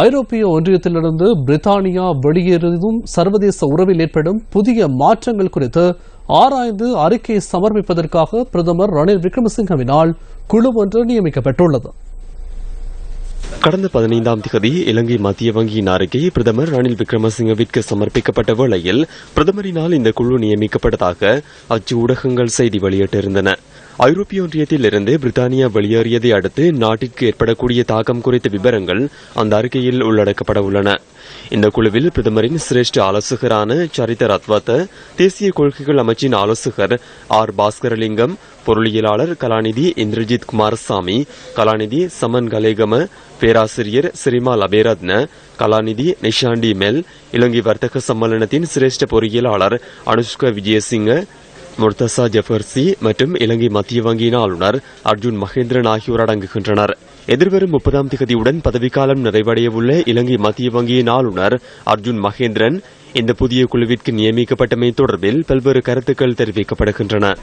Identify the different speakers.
Speaker 1: ஐரோப்பிய ஒன்றியத்திலிருந்து பிரித்தானியா வெளியேறியதும் சர்வதேச உறவில் ஏற்படும் புதிய மாற்றங்கள் குறித்து ஆராய்ந்து அறிக்கை சமர்ப்பிப்பதற்காக பிரதமர் ரணில் விக்ரமசிங்கவினால் குழு ஒன்று நியமிக்கப்பட்டுள்ளது.
Speaker 2: கடந்த பதினைந்தாம் தேதி இலங்கை மத்திய வங்கியின் அறிக்கை பிரதமர் ரணில் விக்ரமசிங்கவிற்கு சமர்ப்பிக்கப்பட்ட வேளையில் பிரதமரினால் இந்த குழு நியமிக்கப்பட்டதாக அச்சு ஊடகங்கள் செய்தி வெளியிட்டிருந்தன. ஐரோப்பிய ஒன்றியத்தில் இருந்து பிரித்தானியா வெளியேறியதை அடுத்து நாட்டிற்கு ஏற்படக்கூடிய தாக்கம் குறித்த விவரங்கள் அந்த அறிக்கையில் உள்ளடக்கப்பட உள்ளன. இந்த குழுவில் பிரதமரின் சிரேஷ்ட ஆலோசகரான சரித ரத்வத்த தேசிய கொள்கைகள் அமைச்சின் ஆலோசகர் ஆர் பாஸ்கரலிங்கம் பொருளியலாளர் கலாநிதி இந்திரஜித் குமாரசாமி கலாநிதி சமன் கலேகம பேராசிரியர் சிரிமா லபேரத்ன கலாநிதி நிஷாண்டி மெல் இலங்கை வர்த்தக சம்மேளனத்தின் சிரேஷ்ட பொறியியலாளர் அனுஷ்கா விஜயசிங்க முர்தசா ஜெஃபர்சி மற்றும் இலங்கை மத்திய வங்கியின் ஆளுநர் அர்ஜுன் மகேந்திரன் ஆகியோர் அடங்குகின்றனர். எதிர்வரும் முப்பதாம் திகதியுடன் பதவிக்காலம் நிறைவடையவுள்ள இலங்கை மத்திய வங்கியின் ஆளுநர் அர்ஜுன் மகேந்திரன் இந்த புதிய குழுவிற்கு நியமிக்கப்பட்டமை தொடர்பில் பல்வேறு கருத்துக்கள் தெரிவிக்கப்படுகின்றன.